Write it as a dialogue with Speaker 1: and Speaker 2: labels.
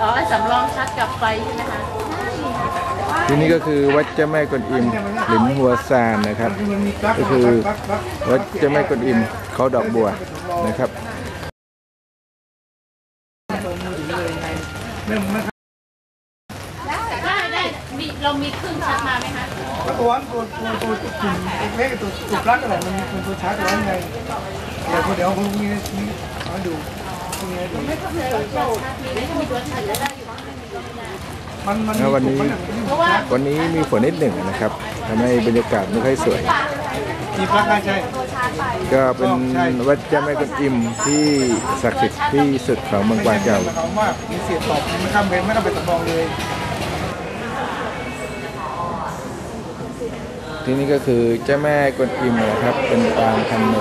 Speaker 1: อ๋อสำรองชัดกับไฟใช่ไหมคะ
Speaker 2: ที่นี่ก็คือวัดเจ้าแม่กวนอิมหลินหัวซานนะครับ
Speaker 3: มันมีปลั๊ก
Speaker 2: ก็คือ
Speaker 3: ปลั๊กปลั๊ก
Speaker 2: วัดเจ้าแม่กวนอิมเขาดอกบัวนะครับ
Speaker 3: เรื่องมัน
Speaker 1: ได้ได้มีเรามีเครื่องชัดมาไหมคะ
Speaker 3: ตัวตัวตัวตัวจุ่มเล็กๆตัวตัวปลั๊กอะไรมันมีตัวชาร์จตัวไงเดี๋ยวเดี๋ยวพรุ่งนี้นี้มาดู พรุ่งนี้ดู
Speaker 1: มีไหมมีตัวชัดแล้วได้อยู่
Speaker 3: มันมัน
Speaker 2: แล้ววันนี้
Speaker 1: เพราะว่า
Speaker 2: วันนี้มีฝนนิดหนึ่งนะครับทำให้บรรยากาศไม่ค่อยสวย
Speaker 3: มีปลั๊กได้ใช่
Speaker 2: ก็เป็นวัดเจ้าแม่กวนอิมที่ศักดิ์สิทธิ์ที่สุดของเมืองกวางเจ้า
Speaker 3: เขาว่ามีเสียบตอบไม่ข้ามเบนไม่ต้องไปสำรองเลย
Speaker 2: ที่นี่ก็คือเจ้าแม่กวนอิมนะครับเป็นปางคันโน